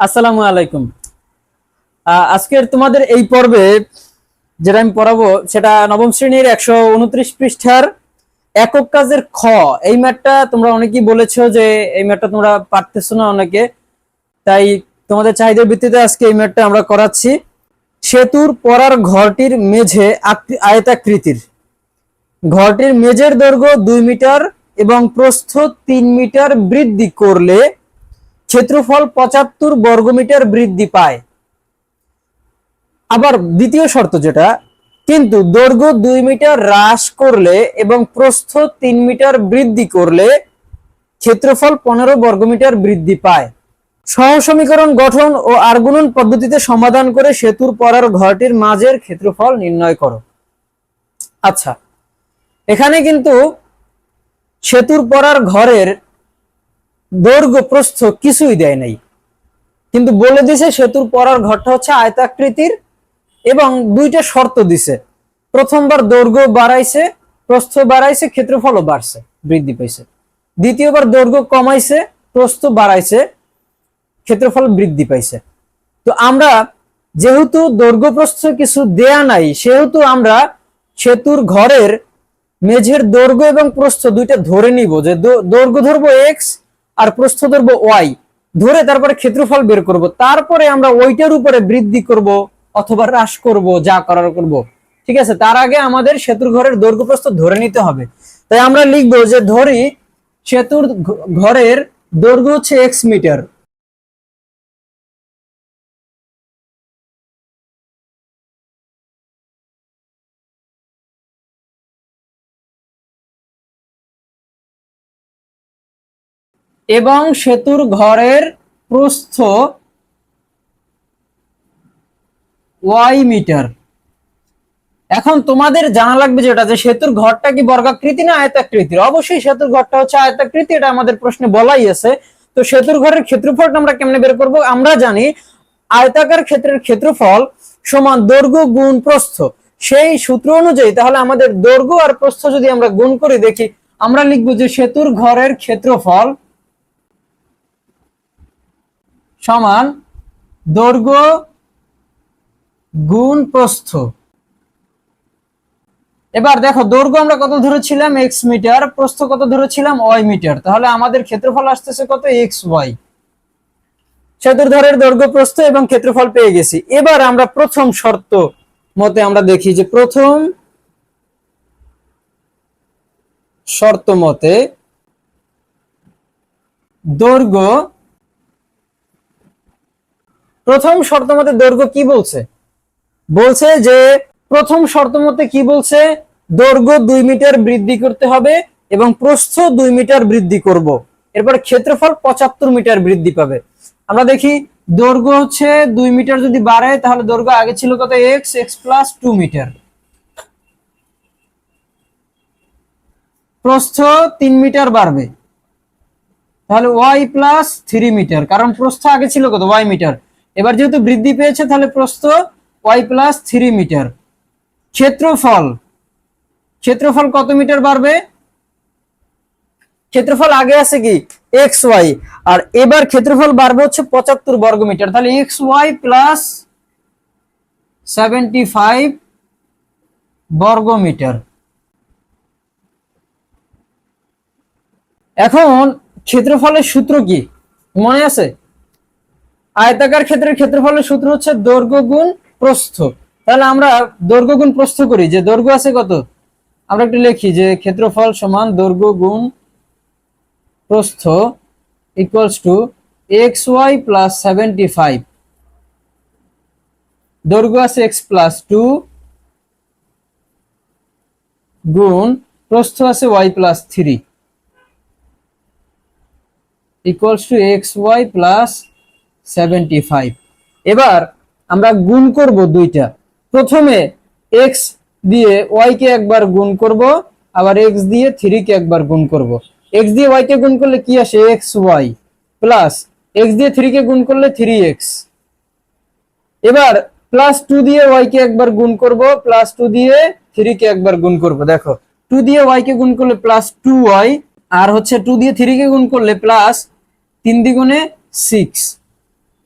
আসসালামু আলাইকুম। আজকের তোমাদের এই পর্বে যেটা আমি পড়াবো, সেটা নবম শ্রেণির একশো উনত্রিশ পৃষ্ঠার একক কাজের খ। এই ম্যাটটা তোমরা অনেকেই বলেছ যে এই ম্যাটটা তোমরা পারতেছো না অনেকে। তাই তোমাদের চাহিদার ভিত্তিতে আজকে এই ম্যাটটা আমরা করাচ্ছি। সেতুর পরার ঘরটির মেঝে আয়তাকৃতির। ঘরটির মেঝের দৈর্ঘ্য দুই মিটার এবং প্রস্থ তিন মিটার বৃদ্ধি করলে ক্ষেত্রফল পঁচাত্তর বর্গমিটার বৃদ্ধি পায়। আবার দ্বিতীয় শর্ত যেটা, কিন্তু দৈর্ঘ্য দুই মিটার হ্রাস করলে এবং প্রস্থ তিন মিটার বৃদ্ধি করলে ক্ষেত্রফল পনেরো বর্গমিটার বৃদ্ধি পায়। সহ সমীকরণ গঠন ও আর্গুণন পদ্ধতিতে সমাধান করে সেতুর পরার ঘরটির মাঝের ক্ষেত্রফল নির্ণয় করো। আচ্ছা এখানে কিন্তু সেতুর পরার ঘরের দৈর্ঘ্য প্রস্থ কিছুই দেয় নাই। কিন্তু বলে দিছে, সেতুর পরার ঘরটা হচ্ছে আয়তাকৃতির এবং দুইটা শর্ত দিছে। প্রথমবার দৈর্ঘ্য বাড়াইছে, প্রস্থ বাড়াইছে, ক্ষেত্রফলও বাড়ছে, বৃদ্ধি পাইছে। দ্বিতীয়বার দৈর্ঘ্য কমাইছে, প্রস্থ বাড়াইছে, ক্ষেত্রফল বৃদ্ধি পাইছে। তো আমরা যেহেতু দৈর্ঘ্য প্রস্থ কিছু দেয়া নাই, সেহেতু আমরা সেতুর ঘরের মেঝের দৈর্ঘ্য এবং প্রস্থ দুইটা ধরে নিব। যে দৈর্ঘ্য ধরবো এক্স আর প্রস্থ ধরবো ওয়াই। ধরে তারপরে ক্ষেত্রফল বের করব। তারপরে আমরা ওইটার উপরে বৃদ্ধি করব অথবা হ্রাস করব, যা করার করব। ঠিক আছে? তার আগে আমাদের সেতুর ঘরের দৈর্ঘ্য প্রস্থ ধরে নিতে হবে। তাই আমরা লিখব যে ধরি সেতুর ঘরের দৈর্ঘ্য হচ্ছে এক্স মিটার এবং সেতুর ঘরের প্রস্থ ওয়াই মিটার। এখন তোমাদের জানা লাগবে যেটা যে সেতুর ঘরটা কি বর্গাকৃতি না আয়তাকৃতির? অবশ্যই সেতুর ঘরটা হচ্ছে আয়তাকৃতি, এটা আমাদের প্রশ্নে বলাই আছে। তো সেতুর ঘরের ক্ষেত্রফলটা আমরা কেমনে বের করব? আমরা জানি আয়তাকার ক্ষেত্রের ক্ষেত্রফল সমান দৈর্ঘ্য গুণ প্রস্থ। সেই সূত্র অনুযায়ী তাহলে আমাদের দৈর্ঘ্য আর প্রস্থ যদি আমরা গুণ করে দেখি, আমরা লিখব যে সেতুর ঘরের ক্ষেত্রফল সমান দৈর্ঘ্য গুণ প্রস্থ। এবার দেখো, দৈর্ঘ্য আমরা কত ধরেছিলাম? এক্স মিটার, প্রস্থ কত ধরেছিলাম? Y metre. তাহলে আমাদের ক্ষেত্রফল আসতেছে কত? এক্স ওয়াই সেতুর ধরের দৈর্ঘ্য, প্রস্থ এবং ক্ষেত্রফল পেয়ে গেছি। এবার আমরা প্রথম শর্ত মতে আমরা দেখি যে প্রথম শর্ত মতে দৈর্ঘ্য প্রথম শর্ত মতে দৈর্ঘ্য কি বলছে? বলছে যে প্রথম শর্ত মতে কি বলছে? দৈর্ঘ্য দুই মিটার বৃদ্ধি করতে হবে এবং প্রস্থ দুই মিটার বৃদ্ধি করব। এরপর ক্ষেত্রফল পঁচাত্তর মিটার বৃদ্ধি পাবে। আমরা দেখি দৈর্ঘ্য হচ্ছে দুই মিটার যদি বাড়ে তাহলে দৈর্ঘ্য আগে ছিল কত? X X plus two metre প্রস্থ তিন মিটার বাড়বে। তাহলে ওয়াই প্লাস থ্রি মিটার কারণ প্রস্থ আগে ছিল কত? ওয়াই মিটার এবার যেহেতু বৃদ্ধি পেয়েছে, তাহলে প্রস্থ ওয়াই প্লাস থ্রি মিটার। ক্ষেত্রফল ক্ষেত্রফল কত মিটার বাড়বে? ক্ষেত্রফল আগে আছে কি? X Y. আর এবার ক্ষেত্রফল বাড়বে হচ্ছে পঁচাত্তর বর্গ মিটার। তাহলে X Y plus seventy five বর্গ মিটার। এখন ক্ষেত্রফলের সূত্র কি? মনে আছে? আয়তাকার ক্ষেত্রের ক্ষেত্রফলের সূত্র হচ্ছে দৈর্ঘ্য গুণ প্রস্থ। তাহলে আমরা দৈর্ঘ্য গুণ প্রস্থ করি, যে দৈর্ঘ্য আছে কত? আমরা একটু লিখি যে ক্ষেত্রফল সমান দৈর্ঘ্য গুণ প্রস্থ equals to X Y plus seventy five দৈর্ঘ্য আছে এক্স প্লাস টু গুণ প্রস্থ আছে Y plus three equals to X Y plus seventy five এবার আমরা গুণ করব দুইটা। প্রথমে এক্স দিয়ে ওয়াই কে একবার গুণ করব, আবার এক্স দিয়ে থ্রি কে একবার গুণ করব। এক্স দিয়ে ওয়াই কে গুণ করলে কি আসে? এক্স ওয়াই প্লাস এক্স দিয়ে থ্রি কে গুণ করলে থ্রি এক্স এবার প্লাস টু দিয়ে ওয়াই কে একবার গুণ করব প্লাস টু দিয়ে থ্রি কে একবার গুণ করব। দেখো টু দিয়ে ওয়াই কে গুণ করলে প্লাস টু ওয়াই আর হচ্ছে টু দিয়ে থ্রি কে গুণ করলে প্লাস তিন দ্বিগুণে six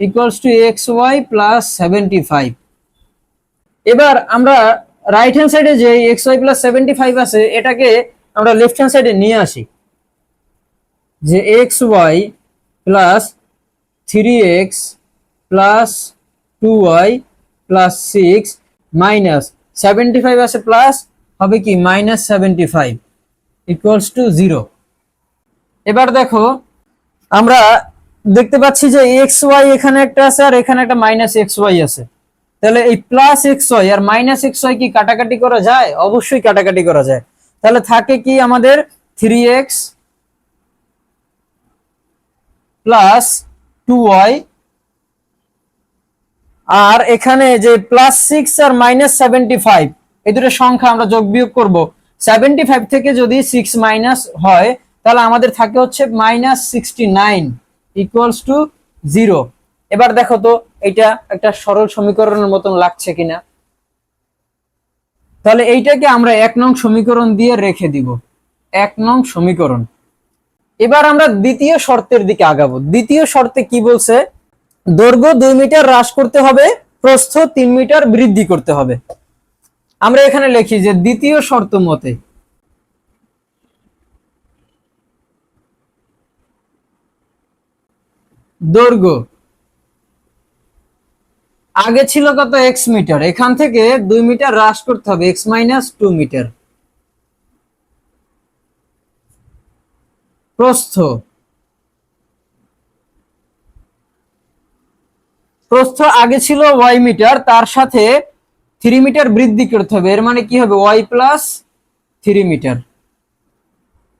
equals to X Y plus seventy five এবার আমরা রাইট হ্যান্ড সাইডে যে X Y plus seventy five আছে, এটাকে আমরা লেফট হ্যান্ড সাইডে নিয়ে আসি। যে X Y plus three X plus two Y plus six minus seventy five আছে প্লাস হবে কি minus seventy five equals to zero এবার দেখো, আমরা দেখতে পাচ্ছি যে এক্স ওয়াই এখানে একটা আছে আর এখানে একটা মাইনাস এক্স ওয়াই আছে। তাহলে এই প্লাস এক্স ওয়াই আর মাইনাস এক্স ওয়াই কি কাটাকাটি করা যায়? অবশ্যই কাটাকাটি করা যায়। তাহলে থাকে কি আমাদের three X plus two Y আর এখানে যে প্লাস সিক্স আর মাইনাস সেভেন্টি ফাইভ এই দুটো সংখ্যা আমরা যোগ বিয়োগ করব। সেভেন্টি ফাইভ থেকে যদি সিক্স মাইনাস হয়, তাহলে আমাদের থাকে হচ্ছে minus sixty nine equals to zero এবার দেখো তো এটা একটা সরল সমীকরণের মতন লাগছে কিনা। তাহলে এইটাকে আমরা এক নং সমীকরণ দিয়ে রেখে দিব। এক নং সমীকরণ। এবার আমরা দ্বিতীয় শর্তের দিকে আগাবো। দ্বিতীয় শর্তে কি বলছে? দৈর্ঘ্য দুই মিটার হ্রাস করতে হবে, প্রস্থ তিন মিটার বৃদ্ধি করতে হবে। আমরা এখানে লিখি যে দ্বিতীয় শর্ত মতে দৈর্ঘ্য। আগে ছিল কত? X metre. এখান থেকে দুই মিটার হ্রাস করতে হবে। X minus two metre. প্রস্থ। প্রস্থ আগে ছিল ওয়াই মিটার। তার সাথে থ্রি মিটার বৃদ্ধি করতে হবে। এর মানে কি হবে? Y plus three metre.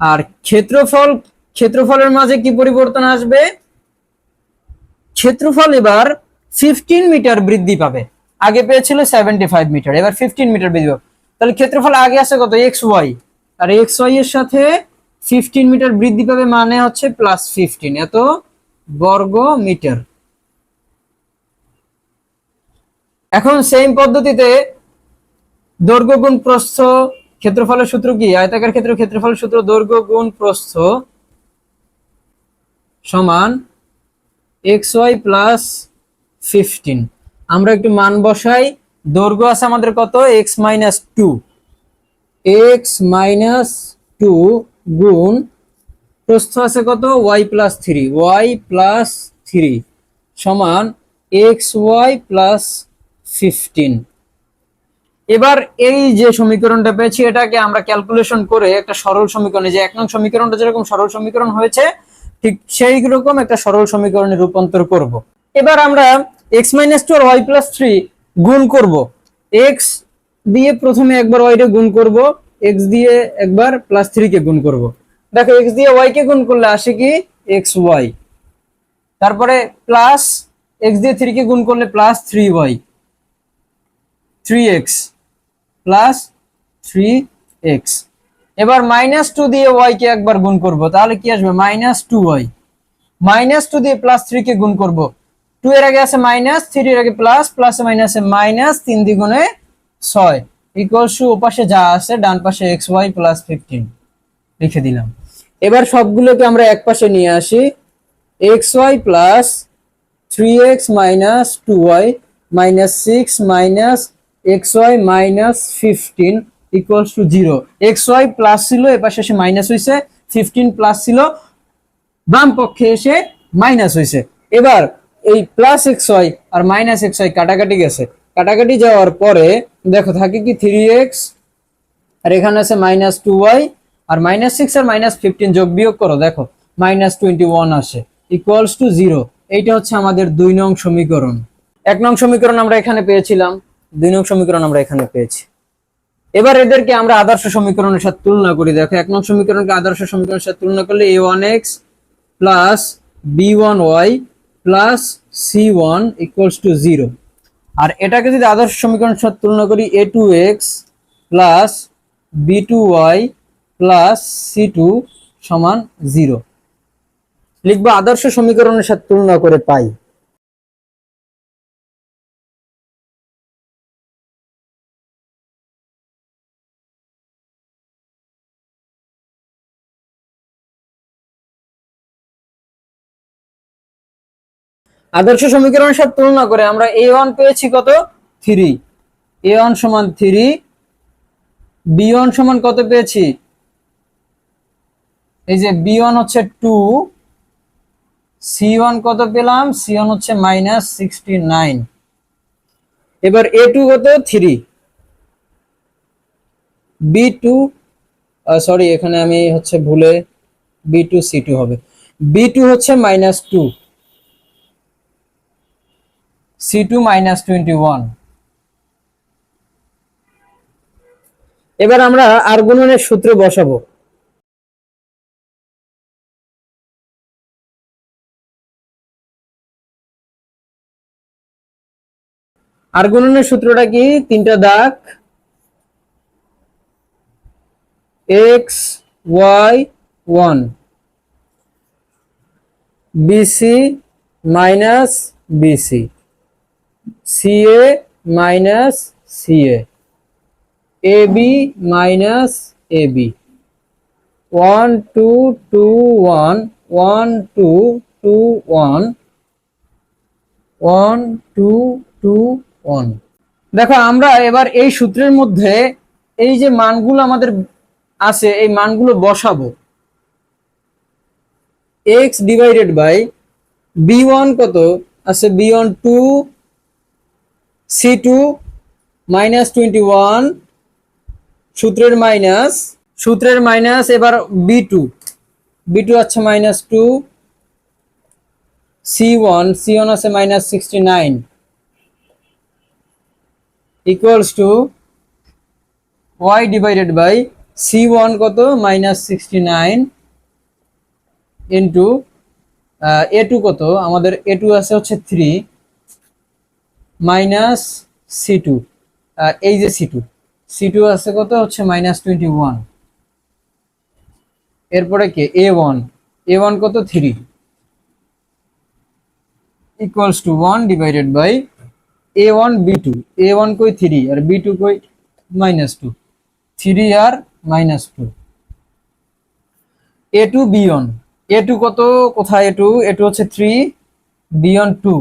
আর ক্ষেত্রফল, ক্ষেত্রফলের মাঝে কি পরিবর্তন আসবে? ক্ষেত্রফল এবার ফিফটিন মিটার বৃদ্ধি পাবে। আগে পেয়েছিল সেভেন্টি ফাইভ মিটার এবার ফিফটিন মিটার বৃদ্ধি পাবে। তাহলে ক্ষেত্রফল আগে আছে কত? এক্স ওয়াই আর এক্স ওয়াই এর সাথে ফিফটিন মিটার বৃদ্ধি পাবে মানে হচ্ছে প্লাস ফিফটিন এত বর্গ মিটার এখন সেম পদ্ধতিতে দৈর্ঘ্য গুণ প্রস্থ ক্ষেত্রফলের সূত্র কি? আয়তাকার ক্ষেত্র ক্ষেত্রফলের সূত্র দৈর্ঘ্য গুণ প্রস্থ সমান এক্স ওয়াই প্লাস ফিফটিন আমরা একটু মান বসাই। দৈর্ঘ্য আছে আমাদের কত? X minus two x minus two গুণ প্রস্থ আছে কত? Y plus three y plus three সমান এক্স ওয়াই প্লাস ফিফটিন এবার এই যে সমীকরণটা পেয়েছি এটাকে আমরা ক্যালকুলেশন করে একটা সরল সমীকরণে যে এক নং সমীকরণটা যেরকম সরল সমীকরণ হয়েছে ঠিক সেই রকম একটা সরল সমীকরণে রূপান্তর করব। এবার আমরা এক্স মাইনাস টু আর ওয়াই প্লাস থ্রি গুণ করব। এক্স দিয়ে প্রথমে একবার ওয়াই রে গুণ করব এক্স দিয়ে একবার প্লাস থ্রি কে গুণ করব। দেখো এক্স দিয়ে ওয়াই কে গুণ করলে আসে কি? এক্স ওয়াই তারপরে প্লাস এক্স দিয়ে থ্রি কে গুণ করলে plus three y three x plus three x এবার মাইনাস টু দিয়ে ওয়াই কে একবার গুণ করব, তাহলে কি আসবে? Minus two y minus two দিয়ে প্লাস থ্রি কে গুণ করব। টু এর আগে আছে মাইনাস থ্রি এর আগে প্লাস প্লাস মাইনাসে মাইনাস তিন দ্বিগুণে ছয়। ইকুয়ালস টু ওপাশে যা আছে, ডান পাশে এক্স ওয়াই প্লাস ফিফটিন লিখে দিলাম। এবার সবগুলোকে আমরা এক পাশে নিয়ে আসি। X y plus three x minus two y minus six minus x y minus fifteen equals to zero x y plus ছিল এ পাশে এসে মাইনাস হয়েছে ফিফটিন প্লাস ছিল, বাম পক্ষে এসে মাইনাস হয়েছে এবার এই প্লাস এক্স ওয়াই আর মাইনাস এক্স ওয়াই কাটাকাটি গেছে। কাটাকাটি যাওয়ার পরে, দেখো থাকে কি থ্রি এক্স আর এখানে আছে মাইনাস টু ওয়াই আর মাইনাস সিক্স আর মাইনাস ফিফটিন যোগ বিয়োগ করো, দেখো মাইনাস টোয়েন্টি ওয়ান আসে ইকুয়ালস টু জিরো এইটা হচ্ছে আমাদের দুই নং সমীকরণ। এক নং সমীকরণ আমরা এখানে পেয়েছিলাম, দুই নং সমীকরণ আমরা এখানে পেয়েছি। এবার এদেরকে আমরা আদর্শ সমীকরণের সাথে তুলনা করি। দেখো, এক নং সমীকরণকে আদর্শ সমীকরণের সাথে তুলনা করলে a one x plus b one y plus c one equals to zero আর এটাকে যদি আদর্শ সমীকরণের সাথে তুলনা করি a two x plus b two y plus c two সমান জিরো লিখব, আদর্শ সমীকরণের সাথে তুলনা করে পাই। আদর্শ সমীকরণের সাথে তুলনা করে আমরা এ ওয়ান পেয়েছি কত? থ্রি এ ওয়ান সমান থ্রি বি ওয়ান সমান কত পেয়েছি? এই যে বি ওয়ান হচ্ছে টু সি ওয়ান কত পেলাম? সি ওয়ান হচ্ছে মাইনাস সিক্সটি নাইন এবার এ টু কত? থ্রি বি টু সরি এখানে আমি হচ্ছে ভুলে বি টু সি টু হবে। বি টু হচ্ছে minus two c two minus twenty one এবার আমরা আর গুণনের সূত্র বসাবো। আর গুণনের সূত্রটা কি? তিনটা দাগ। X y one BC minus BC CA minus CA AB minus AB one two two one one two two one one two two one দেখো, আমরা এবার এই সূত্রের মধ্যে এই যে মানগুলো আমাদের আছে, এই মানগুলো বসাবো। X divided by b one কত? আছে b one two c two minus twenty one সূত্রের মাইনাস সূত্রের মাইনাস এবার বি টু বি টু আছে minus two c one c one আছে minus sixty nine equals to y divided by c one কত? Minus sixty nine into a two কত? আমাদের এ two আছে হচ্ছে থ্রি মাইনাস সি টু এই যে C two c two আছে কত? হচ্ছে মাইনাস টোয়েন্টি ওয়ান এরপরে কে? এ ওয়ান এ ওয়ান কত? Three equals to one divided by a one b two a one কই? থ্রি আর বি টু কই? Minus two three R minus two a two b one a two কত? কোথায় a two a two হচ্ছে three b one two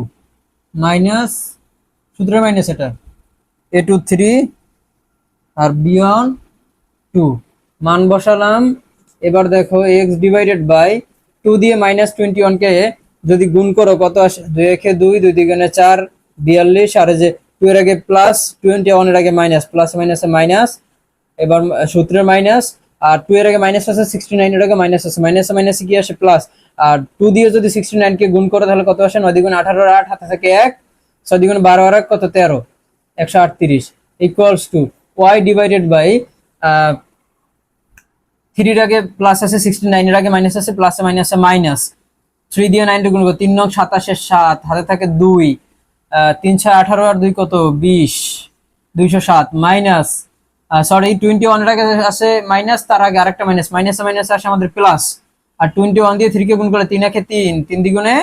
minus সূত্রে minus এটা। A two three আর b one two মান বসালাম। এবার দেখো এক্স ডিভাইডেড বাই টু দিয়ে মাইনাস টোয়েন্টি ওয়ানকে যদি গুণ করো, কত আসে? দুই একে দুই দুই দিগুণে চার, বিয়াল্লিশ। আর যে টু এর আগে প্লাস টোয়েন্টি ওয়ানের আগে মাইনাস প্লাস মাইনাসে মাইনাস এবার সূত্রের মাইনাস আর টু এর আগে মাইনাস আছে সিক্সটি নাইন এর আগে মাইনাস আছে। মাইনাসে মাইনাসে কি আসে? প্লাস আর টু দিয়ে যদি সিক্সটি নাইনকে গুণ করো, তাহলে কত আসে? নয় দ্বিগুণ আঠারো আট হাতে থেকে এক। ছয় দ্বিগুণ বারো আর কত? তেরো। একশো আটত্রিশ। Equals to y divided by থ্রির আগে প্লাস আছে সিক্সটি নাইনের আগে মাইনাস আছে প্লাসে মাইনাসে মাইনাস থ্রি দিয়ে নাইন গুণ করো তিন নং সাতাশে সাত, হাতে থাকে দুই। তিন ছয় আঠারো আর দুই কত? বিশ। দুইশো সাত মাইনাস সরি টোয়েন্টি ওয়ানের আগে আছে মাইনাস তার আগে আরেকটা মাইনাস মাইনাসে মাইনাসে আসে আমাদের প্লাস আর টোয়েন্টি ওয়ান দিয়ে থ্রিকে গুণ করে তিন একে তিন তিন দ্বিগুণে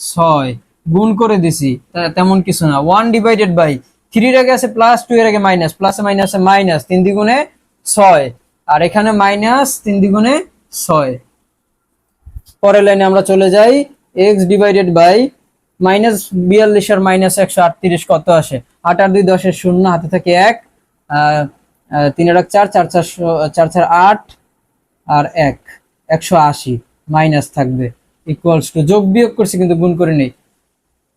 ছয়। গুণ করে দিছি তেমন কিছু না। ওয়ান ডিভাইডেড বাই থ্রির আগে আছে প্লাস টু এর আগে মাইনাস প্লাসে মাইনাসে মাইনাস তিন দ্বিগুণে ছয়। আর এখানে মাইনাস তিন দ্বিগুণে ছয়। পরের লাইনে আমরা চলে যাই। এক্স ডিভাইডেড বাই মাইনাস বিয়াল্লিশ আর মাইনাস একশো আটত্রিশ কত আসে? আট আর দুই দশের শূন্য, হাতে থাকে এক। তিন আর এক চার চার চার চার চার আট আর এক। একশো আশি মাইনাস থাকবে। ইকুয়ালস টু যোগ বিয়োগ করছি কিন্তু গুণ করে নেই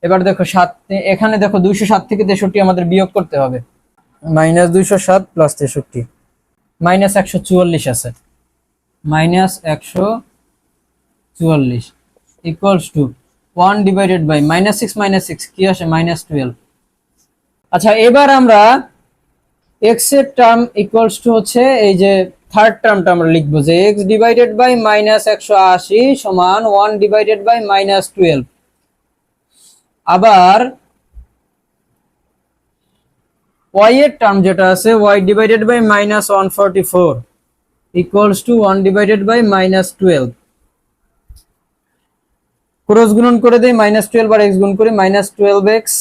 এবার দেখো সাত এখানে দেখো দুইশো সাত থেকে তেষট্টি আমাদের বিয়োগ করতে হবে। মাইনাস দুইশো সাত প্লাস তেষট্টি। মাইনাস একশো চুয়াল্লিশ আছে। মাইনাস একশো চুয়াল্লিশ equals to one divided by minus six minus six কি আসে? মাইনাস টুয়েলভ আচ্ছা এবার আমরা এক্সের টার্ম ইকুয়ালস টু হচ্ছে এই যে থার্ড টার্মটা আমরা লিখব যে এক্স ডিভাইডেড বাই মাইনাস একশো আশি সমান one divided by minus twelve আবার ওয়াই এর টার্ম যেটা আছে y divided by minus one forty four equals to one divided by minus twelve cross গুণন করে দেই মাইনাস টুয়েলভ আর এক্স গুণ করি minus twelve x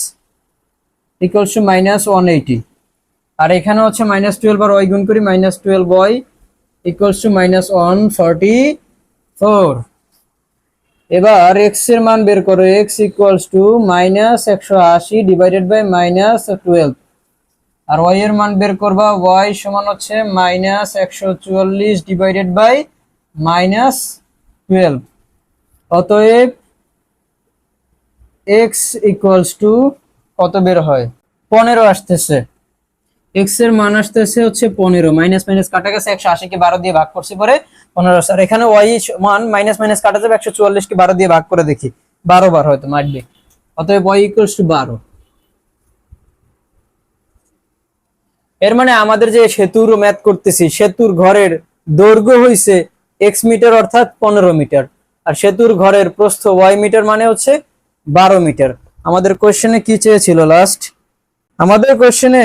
equals to minus one eighty আর এখানে হচ্ছে মাইনাস টুয়েলভ আর ওয়াই গুণ করি minus twelve y equals to minus one forty four এবার এক্সের মান বের করো এক্স ইকুয়ালস টু মাইনাস একশো আশি ডিভাইডেড বাই মাইনাস টুয়েলভ আর ওয়াই এর মান বের করবা ওয়াই সমান হচ্ছে মাইনাস একশো চুয়াল্লিশ ডিভাইডেড বাই মাইনাস টুয়েলভ অতএব এক্স ইকুয়ালস টু কত বের হয়? পনেরো আসতেছে। এক্সের মান আসতেছে হচ্ছে পনেরো মাইনাস মাইনাস কাটা গেছে একশো আশি কে বারো দিয়ে ভাগ করছি পরে পনেরো। আর এখানে ওয়াই মান মাইনাস মাইনাস কাটা যাবে একশো চুয়াল্লিশ কে বারো দিয়ে ভাগ করে দেখি। বারো বার হয়তো মারবে। অতএব ওয়াই ইকুয়ালস টু বারো। এর মানে আমাদের যে সেতুর ম্যাথ করতেছি, সেতুর ঘরের দৈর্ঘ্য হইছে এক্স মিটার অর্থাৎ পনেরো মিটার আর সেতুর ঘরের প্রস্থ ওয়াই মিটার মানে হচ্ছে বারো মিটার আমাদের কোশ্চেনে কি চেয়েছিল লাস্ট আমাদের কোশ্চেনে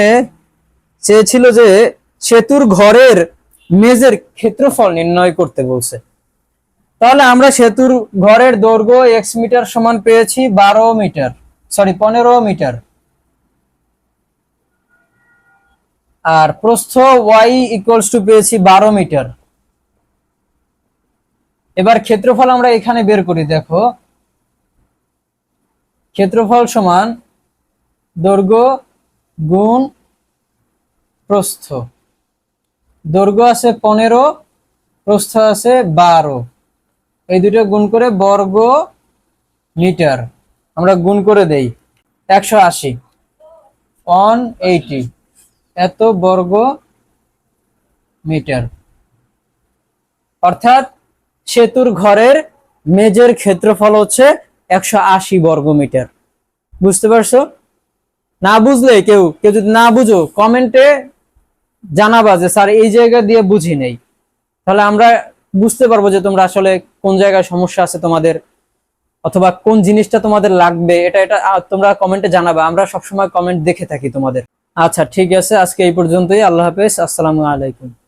চেয়েছিল যে সেতুর ঘরের মেজের ক্ষেত্রফল নির্ণয় করতে বলছে। তাহলে আমরা সেতুর ঘরের দৈর্ঘ্য এক্স মিটার সমান পেয়েছি বারো মিটার সরি পনেরো মিটার। আর প্রস্থ ওয়াই ইকুয়ালস টু পেয়েছি বারো মিটার। এবার ক্ষেত্রফল আমরা এখানে বের করি, দেখো। ক্ষেত্রফল সমান দৈর্ঘ্য গুণ প্রস্থ। দৈর্ঘ্য আছে পনেরো, প্রস্থ আছে বারো। এই দুটো গুণ করে বর্গ মিটার। আমরা গুণ করে দেই, একশো আশি। অন এইটি, এত বর্গ মিটার। অর্থাৎ সেতুর ঘরের মেজের ক্ষেত্রফল হচ্ছে একশো আশি বর্গ মিটার। বুঝতে পারছ? না বুঝলে কেউ কেউ যদি না বুঝো কমেন্টে জানাবা যে, স্যার, এই জায়গা দিয়ে বুঝি নেই। তাহলে আমরা বুঝতে পারব যে, তোমরা আসলে কোন জায়গায় সমস্যা আছে তোমাদের? অথবা কোন জিনিসটা তোমাদের লাগবে? এটা এটা তোমরা কমেন্টে জানাবা। আমরা সবসময় কমেন্ট দেখে থাকি তোমাদের। আচ্ছা ঠিক আছে। আজকে এই পর্যন্তই। আল্লাহ হাফেজ। আসসালামু আলাইকুম।